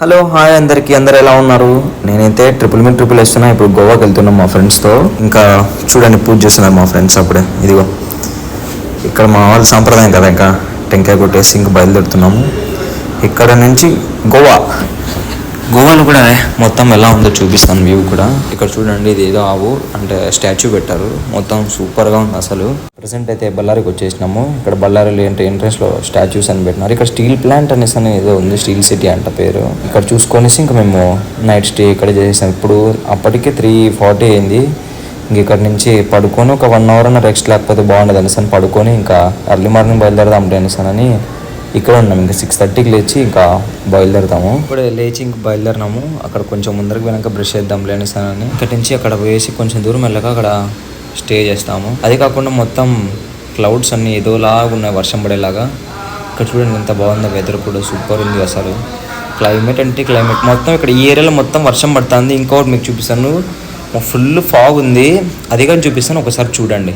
Hello hi అందరికీ. అందరు ఎలా ఉన్నారు? నేనైతే ట్రిపుల్ మీ ట్రిపుల్ వేస్తున్నా ఇప్పుడు గోవాకి వెళ్తున్నాం మా ఫ్రెండ్స్తో ఇంకా చూడండి పూజ చేస్తున్నారు మా ఫ్రెండ్స్ అప్పుడే. ఇదిగో ఇక్కడ మా వాళ్ళ సాంప్రదాయం కదా ఇంకా. టెంకాయ కొట్టేసి ఇంకా బయలుదేరుతున్నాము. ఇక్కడ నుంచి గోవా. గోవాలో కూడా మొత్తం ఎలా ఉందో చూపిస్తాను వ్యూ కూడా. ఇక్కడ చూడండి ఇది ఏదో ఆవు అంటే స్టాచ్యూ పెట్టారు. మొత్తం సూపర్గా ఉంది అసలు. ప్రజెంట్ అయితే బళ్ళారికి వచ్చేసినాము. ఇక్కడ బళ్ళారిలో అంటే ఎంట్రెన్స్లో స్టాచ్యూస్ అని పెట్టినారు. ఇక్కడ స్టీల్ ప్లాంట్ అనేసి అని ఏదో ఉంది స్టీల్ సిటీ అంట పేరు. ఇక్కడ చూసుకొనేసి ఇంకా మేము నైట్ స్టే ఇక్కడ చేసేసాం. ఇప్పుడు అప్పటికే త్రీ ఫార్టీ అయింది. ఇంక ఇక్కడ నుంచి పడుకొని ఒక వన్ అవర్ అన్న రెస్ట్ లేకపోతే బాగుండదు అనేసి అని పడుకొని ఇంకా ఎర్లీ మార్నింగ్ బయలుదేరదాం అనేసి అని ఇక్కడ ఉన్నాం ఇంకా సిక్స్ థర్టీకి లేచి ఇంకా బయలుదేరుతాము. ఇప్పుడు లేచి ఇంక బయలుదేరినాము. అక్కడ కొంచెం ముందరకు వెనక బ్రష్ చేద్దాం లేనిస్తానని ఇక్కడ నుంచి అక్కడ వేసి కొంచెం దూరం వెళ్ళక అక్కడ స్టే చేస్తాము. అది కాకుండా మొత్తం క్లౌడ్స్ అన్ని ఏదోలాగా ఉన్నాయి వర్షం పడేలాగా. ఇక్కడ చూడండి ఎంత బాగుందో వెదర్ కూడా సూపర్ ఉంది అసలు. క్లైమేట్ అంటే క్లైమేట్ మొత్తం ఇక్కడ ఈ ఏరియాలో మొత్తం వర్షం పడుతుంది. ఇంకోటి మీకు చూపిస్తాను. ఫుల్ ఫాగ్ ఉంది. అది కానీ చూపిస్తాను. ఒకసారి చూడండి.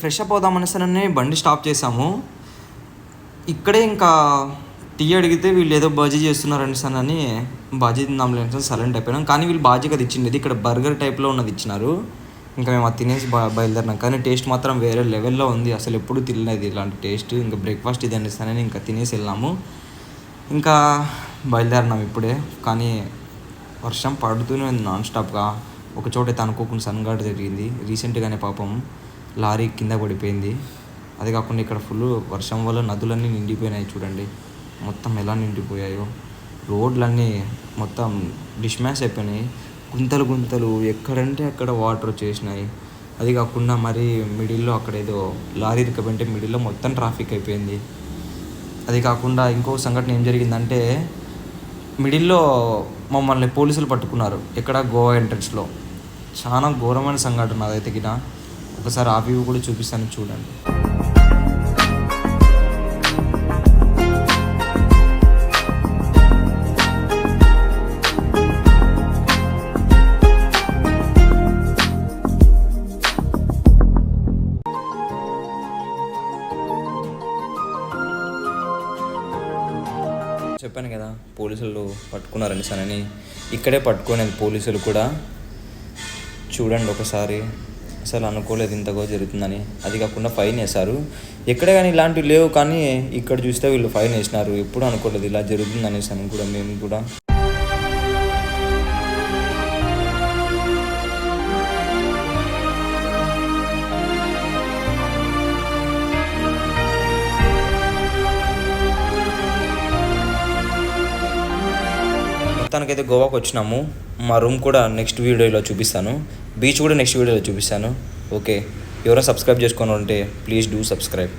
ఫ్రెష్ అప్ అవుదాం అనేసరి బండి స్టాప్ చేసాము ఇక్కడే ఇంకా టీ అడిగితే వీళ్ళు ఏదో బాజీ చేస్తున్నారు అని బాజీ తిందాంలే లేని సైలెంట్ అయిపోయినాం. కానీ వీళ్ళు బాజీ కదా ఇచ్చింది ఇక్కడ బర్గర్ టైప్లో ఉన్నది ఇచ్చినారు. ఇంకా మేము అది తినేసి బయలుదేరినాం. కానీ టేస్ట్ మాత్రం వేరే లెవెల్లో ఉంది. అసలు ఎప్పుడు తినలేదు ఇలాంటి టేస్ట్ ఇంకా బ్రేక్ఫాస్ట్ ఇది అనేసానని ఇంకా తినేసి వెళ్ళాము. ఇంకా బయలుదేరినాం ఇప్పుడే. కానీ వర్షం పడుతూనే ఉంది నాన్ స్టాప్గా ఒక చోట అయితే అనుకోకుండా సన్గాడ్ జరిగింది. రీసెంట్గానే పాపం. లారీ కింద పడిపోయింది. అది కాకుండా ఇక్కడ ఫుల్ వర్షం వల్ల నదులన్నీ నిండిపోయినాయి చూడండి. మొత్తం ఎలా నిండిపోయాయో. రోడ్లన్నీ మొత్తం డిస్మాష్ అయిపోయినాయి. గుంతలు గుంతలు ఎక్కడంటే అక్కడ వాటర్ వచ్చేసినాయి. అది కాకుండా మరి మిడిల్లో అక్కడ ఏదో లారీ ఇరకబంటే మిడిల్లో మొత్తం ట్రాఫిక్ అయిపోయింది. అది కాకుండా ఇంకో సంఘటన ఏం జరిగిందంటే మిడిల్లో మమ్మల్ని పోలీసులు పట్టుకున్నారు. ఎక్కడ గోవా ఎంట్రన్స్లో. చాలా ఘోరమైన సంఘటన అదైతే గిన. ఒకసారి ఆ వ్యూ కూడా చూపిస్తాను చూడండి. చెప్పాను కదా పోలీసులు పట్టుకున్నారని సనని ఇక్కడే పట్టుకోలేదు పోలీసులు కూడా. చూడండి ఒకసారి. అసలు అనుకోలేదు ఇంతగా జరుగుతుందని. అది కాకుండా ఫైన్ వేశారు. ఎక్కడ కానీ ఇలాంటివి లేవు కానీ ఇక్కడ చూస్తే వీళ్ళు ఫైన్ వేసినారు. ఎప్పుడు అనుకోలేదు ఇలా జరుగుతుంది అనేసి అని కూడా మేము కూడా మొత్తానికైతే గోవాకి వచ్చినాము. మా రూమ్ కూడా నెక్స్ట్ వీడియోలో చూపిస్తాను. బీచ్ కూడా నెక్స్ట్ వీడియోలో చూపిస్తాను. ఓకే. ఎవరైనా సబ్స్క్రైబ్ చేసుకొని ఉంటే ప్లీజ్ డూ సబ్స్క్రైబ్.